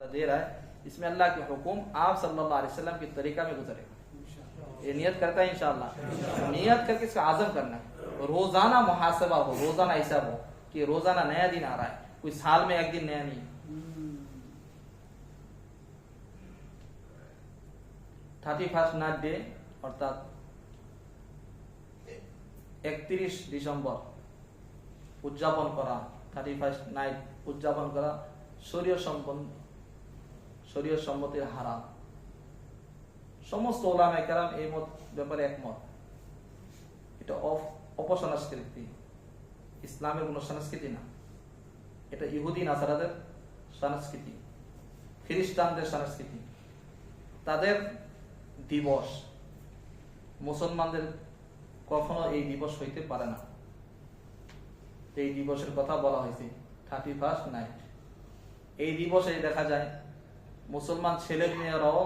दे रहा है इसमें अल्लाह के हुक्म आप सल्लल्लाहु अलैहि वसल्लम के तरीका में गुजरेगा ये नियत करता है इंशाल्लाह नियत करके इसका आजम करना है रोजाना मुहासबा हो रोजाना हिसाब हो कि रोजाना नया दिन आ रहा है कोई साल में एक दिन नया नहीं থার্টি ফার্স্ট নাইট ডে অর্থাৎ একত্রিশ ডিসেম্বর উদযাপন করা থার্টি ফার্স্ট নাইট উদযাপন করা শরীয় সম্পন্ন শরীয় সম্মতির হারাম সমস্ত ওলামা কেরাম এই মত ব্যাপারে একমত। এটা অপ- অপসংস্কৃতি। ইসলামের কোনো সংস্কৃতি না। এটা ইহুদি নাসারাদের সংস্কৃতি। খ্রিস্টানদের সংস্কৃতি। তাদের দিবস। মুসলমানদের কখনো এই দিবস হইতে পারে না। এই দিবসের কথা বলা হয়েছে। Thirty first night. এই দিবসে দেখা যায় মুসলমান ছেলে মেয়েরাও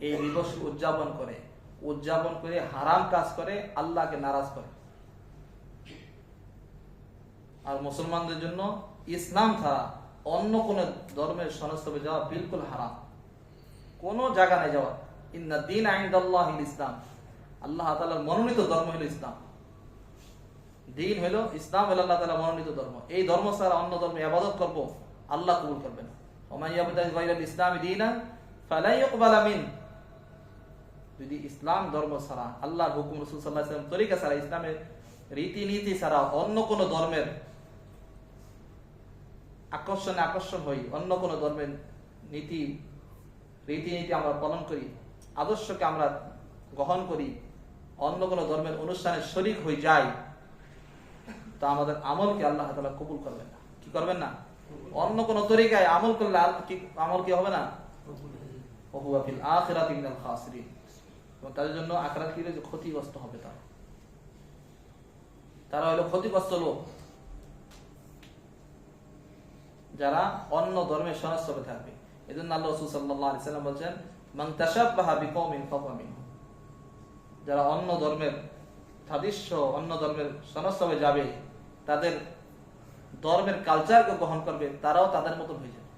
এই দিবস উদযাপন করে। উদযাপন করে হারাম কাজ করে, আল্লাহকে নারাজ করে। আর মুসলমানদের জন্য ইসলাম ছাড়া অন্য কোন ধর্মের সনস্তবে যাওয়া বিলকুল হারাম। কোন জায়গা নেই যাওয়া ইন্না দিন আইন্দাল্লাহ ইসলাম। আল্লাহ তাআলার মনোনীত ধর্ম হলো ইসলাম। দিন হলো ইসলাম হলো আল্লাহ তাআলা মনোনীত ধর্ম। এই ধর্ম ছাড়া অন্য ধর্মে ইবাদত করব, আল্লাহ কবুল করবেন ওমান ইয়াবতাগি গায়রাল ইসলামি দীনান ফালা ইউকবালা মিন যদি ইসলাম ধর্ম ছাড়া, আল্লাহর হুকুম রাসূল সাল্লাল্লাহু আলাইহি ওয়াসাল্লাম তরিকা ছাড়া, ইসলামের রীতিনীতি ছাড়া অন্য কোন ধর্মের আকর্ষণে আকর্ষণ হই, অন্য কোন ধর্মের নীতি, রীতিনীতি আমরা পালন করি, আদর্শকে আমরা গ্রহণ করি, অন্য কোন ধর্মের অনুষ্ঠানে শরিক হয়ে যাই, তা আমাদের আমলকে আল্লাহ তাআলা কবুল করবেন না। কি করবেন না? অন্য কোন তরিকায় আমল করলে আমল কি হবে না? যারা অন্য ধর্মের ফাহুয়া যারা অন্য ধর্মের সাদৃশ্য, অন্য ধর্মের যাবে, তাদের ধর্মের কালচারকে গ্রহণ করবে, তারাও তাদের মতন হয়ে যাবে।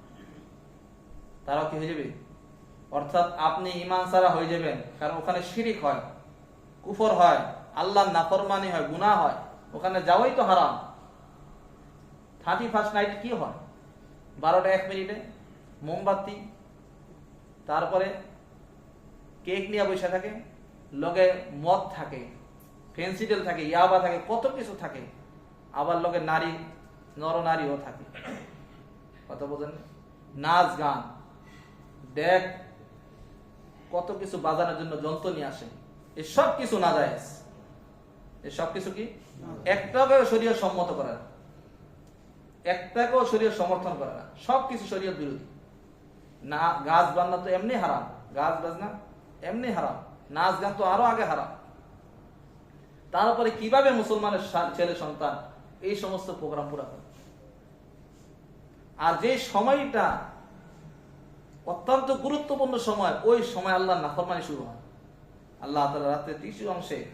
তারাও কি হয়ে যাবে? অর্থাৎ আপনি ইমান সারা হয়ে যাবেন, কারণ ওখানে শিরিক হয়, কুফর হয় আল্লাহ নাফরমানি হয়, গুনাহ হয়, ওখানে যাওয়াই তো হারাম। থার্টি ফার্স্ট নাইট কি হয়? বারোটা এক মিনিটে মোমবাতি, তারপরে কেক নিয়ে বসে থাকে, লগে মদ থাকে ফেন্সিডেল থাকে, ইয়াবা থাকে, কত কিছু থাকে। আবার লগে নারী নরনারীও থাকে। কথা বোঝেন? নাচ, গান। ডেক কত কিছু বাজানোর জন্য যন্ত্র নিয়ে আসে এসব কিছু না যায় এসব কিছু কি? একটাকেও শরীর সম্মত করে না। একটাকেও শরীর সমর্থন করে না। সব কিছু শরীর বিরোধী। না, গাছ বান্না তো এমনি হারাম। গাছ বাজনা এমনি হারাম। নাচ, গান তো আরও আগে হারাম। তারপরে কীভাবে মুসলমানের ছেলে সন্তান এই সমস্ত প্রোগ্রাম পুরা করে? আর যে সময়টা অত্যন্ত গুরুত্বপূর্ণ সময়, ওই সময় আল্লাহ নাফরমানি শুরু হয়। আল্লাহ তাআলা রাত্রে তৃতীয় অংশে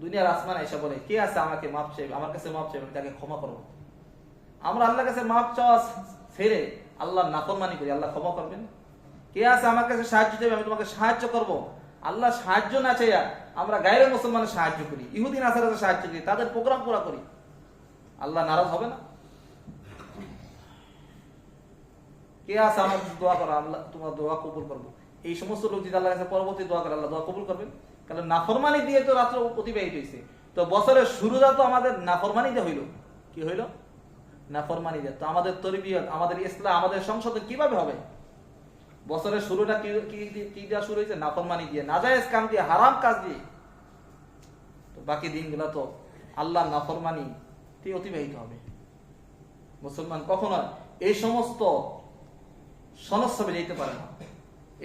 দুনিয়ার আসমান এসে বলে, কে আছে আমাকে মাপ চাইবে? আমার কাছে মাপ চাইবে তাকে ক্ষমা করব। আমরা আল্লাহর কাছে মাপ চাওয়া ছেড়ে আল্লাহ নাফরমানি করি, আল্লাহ ক্ষমা করবেন। কে আছে আমার কাছে সাহায্য চাইবে, আমি তোমাকে সাহায্য করব। আল্লাহ সাহায্য না চাইয়া আমরা গায়ের মুসলমানের সাহায্য করি ইহুদিন আসারাতে সাহায্য করি, তাদের প্রোগ্রাম পুরা করি। আল্লাহ নারাজ হবে না। কে আছে আমার দোয়া করো, আল্লাহ তোমার দোয়া কবুল করব। এই সমস্ত লোক যদি আল্লাহ কাছে পরবর্তী দোয়া করে, আল্লাহ দোয়া কবুল করবেন। কারণ নাফরমানি দিয়ে তো রাত্র অতিবাহিত হয়েছে। তো বছরের শুরুটা তো আমাদের নাফরমানি দিয়ে হইল। কি হইল? নাফরমানি দিয়ে। তো আমাদের তরবিয়ত, আমাদের ইসলাম, আমাদের সংসদে কীভাবে হবে? বছরের শুরুটা কি দেওয়া শুরু হয়েছে? নাফরমানি দিয়ে। নাজায়েজ কাম দিয়ে, হারাম কাজ দিয়ে। তো বাকি দিনগুলো তো আল্লাহ নাফরমানি অতিবাহিত হবে। মুসলমান কখনো এই সমস্ত সংস্রবে যেতে পারে না।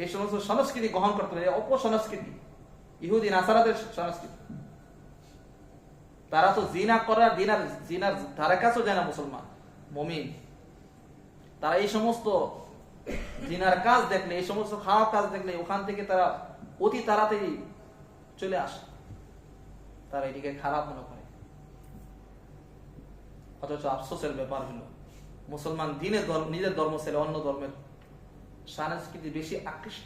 এই সমস্ত সংস্কৃতি গ্রহণ করতে পারে অপসংস্কৃতি, ইহুদি, নাসারাদের সংস্কৃতি। তারা তো জিনা করার দিনার জিনার ধারে কাছেও যায় না মুসলমান, মমিন। তারা এই সমস্ত জিনার কাজ দেখলে, এই সমস্ত খাওয়া কাজ দেখলে, ওখান থেকে তারা অতি তাড়াতাড়ি চলে আসে। তারা এটিকে খারাপ মনে করে। অথচ আফসোসের ব্যাপার হলো, মুসলমান দিনের ধর্ম, নিজের ধর্ম ছেড়ে অন্য ধর্মের সংস্কৃতি বেশি আকৃষ্ট,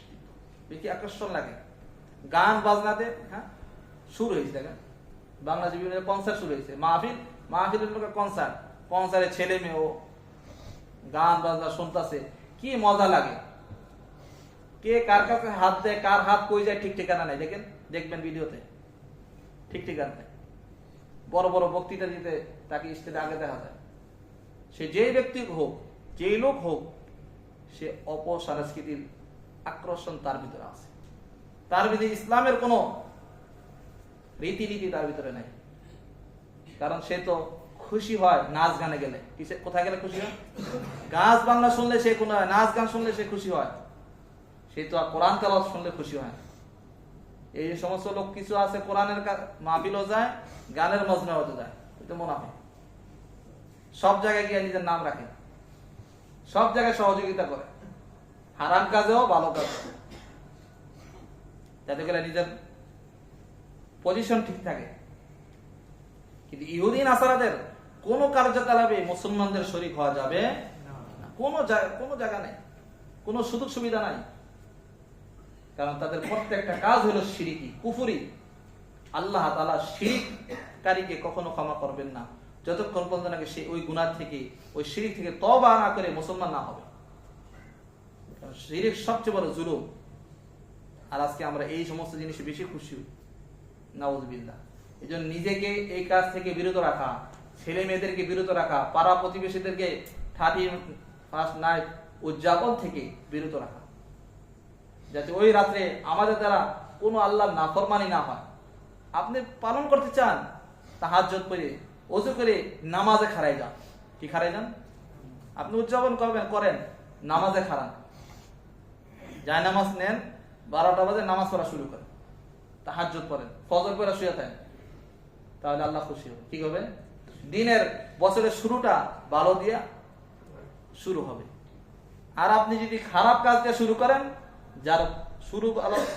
বেশি আকর্ষণ লাগে। গান বাজনাতে হ্যাঁ শুরু হয়েছে দেখেন বাংলাদেশ বিভিন্ন কনসার্ট শুরু হয়েছে। মাহফিল, মাহফিলের লোকের কনসার্ট কনসার্টে ছেলে মেয়ে ও গান বাজনা শুনতেছে। কি মজা লাগে। কে কার কাছে হাত দেয়, কার হাত কই যায় ঠিক ঠিকানা নাই, দেখেন, দেখবেন ভিডিওতে। ঠিক ঠিকানা নেই। বড় বড় বক্তৃতা দিতে তাকে স্টেজে আগে দেখা যায়। সে যেই ব্যক্তি হোক, যেই লোক হোক সে অপসংস্কৃতির আকর্ষণ তার ভিতরে আছে। তার ভিতরে ইসলামের কোনো রীতিনীতি তার ভিতরে নাই। কারণ সে তো খুশি হয় নাচ গানে গেলে। কোথায় গেলে খুশি হয়? গাছ বাংলা শুনলে সে কোনো হয় নাচ গান শুনলে সে খুশি হয়। সে তো আর কোরআন তেলাওয়াত শুনলে খুশি হয় এই সমস্ত লোক কিছু আছে কোরআনের মাহফিলও যায়, গানের মজনা হতে যায়। এটা মনে হয় সব জায়গায় গিয়ে নিজের নাম রাখে। সব জায়গায় সহযোগিতা করে। হারাম কাজেও ভালো কাজেও যাতে করে নিজের পজিশন ঠিক থাকে। কিন্তু ইহুদিন আসারাদের কোন কার্যকলাপে মুসলমানদের শরীক হওয়া যাবে কোনো কোনো জায়গা নেই। কোনো সুযোগ সুবিধা নাই। কারণ তাদের প্রত্যেকটা কাজ হলো সিরিকি, কুফুরি। আল্লাহ তালা শিরিককারীকে কখনো ক্ষমা করবেন না। যতক্ষণ পর্যন্ত নাকি সে ওই গুণার থেকে, ওই শিরিক থেকে তবা না করে মুসলমান না হবে। শিরিক সবচেয়ে বড় জুলুম। আর আজকে আমরা এই সমস্ত জিনিসে বেশি খুশি। নাউজবিল্লাহ। এই জন্য নিজেকে এই কাজ থেকে বিরত রাখা, ছেলে মেয়েদেরকে বিরত রাখা, পাড়া প্রতিবেশীদেরকে থার্টি ফার্স্ট নাইট উদযাপন থেকে বিরত রাখা। যাতে ওই রাত্রে আমাদের দ্বারা কোনো আল্লাহর নাফরমানি না হয়। আপনি পালন করতে চান তাহাজ্জত করে অজু করে নামাজে খারাই যান। কি খারাই যান? আপনি উদযাপন করবেন, করেন। নামাজে খারান যায় নামাজ নেন, বারোটা বাজে নামাজ পড়া শুরু করেন। তাহাজ্জত পড়েন, ফজর পড়া শুয়ে থাকেন। তাহলে আল্লাহ খুশি হবে। কি হবে দিনের বছরের শুরুটা ভালো দিয়া শুরু হবে। আর আপনি যদি খারাপ কাজ দিয়ে শুরু করেন, যার শুরু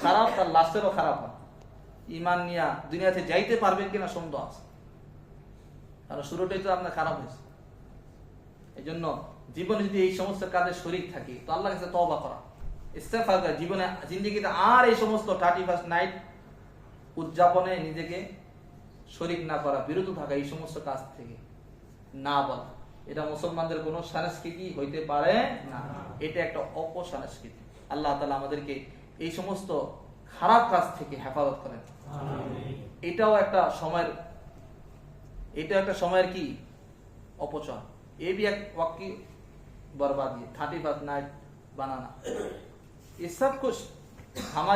খারাপ, তার লাস্টেরও খারাপ হয়। ইমান নিয়া দুনিয়াতে যাইতে পারবেন কিনা সন্দেহ আছে। কারণ শুরুটাই তো আপনার খারাপ হয়েছে। এই জন্য জীবনে যদি এই সমস্ত কাজে শরিক থাকি তো আল্লাহ কাছে তবা করা। ইস্তেফার করা। জীবনে জিন্দিগিতে আর এই সমস্ত থার্টি ফার্স্ট নাইট উদযাপনে নিজেকে শরিক না করা বিরত থাকা এই সমস্ত কাজ থেকে না বলা। এটা মুসলমানদের কোনো সংস্কৃতি হইতে পারে না। এটা একটা অপসংস্কৃতি আল্লাহ তালা আমাদেরকে এই সমস্ত খারাপ কাজ থেকে হেফাজত করেন। এটাও একটা সময়ের এটা একটা সময়ের কি অপচয় ये भी एक वक्त की बर्बादी है थर्टी फर्स्ट नाइट बनाना ये सब कुछ हमारे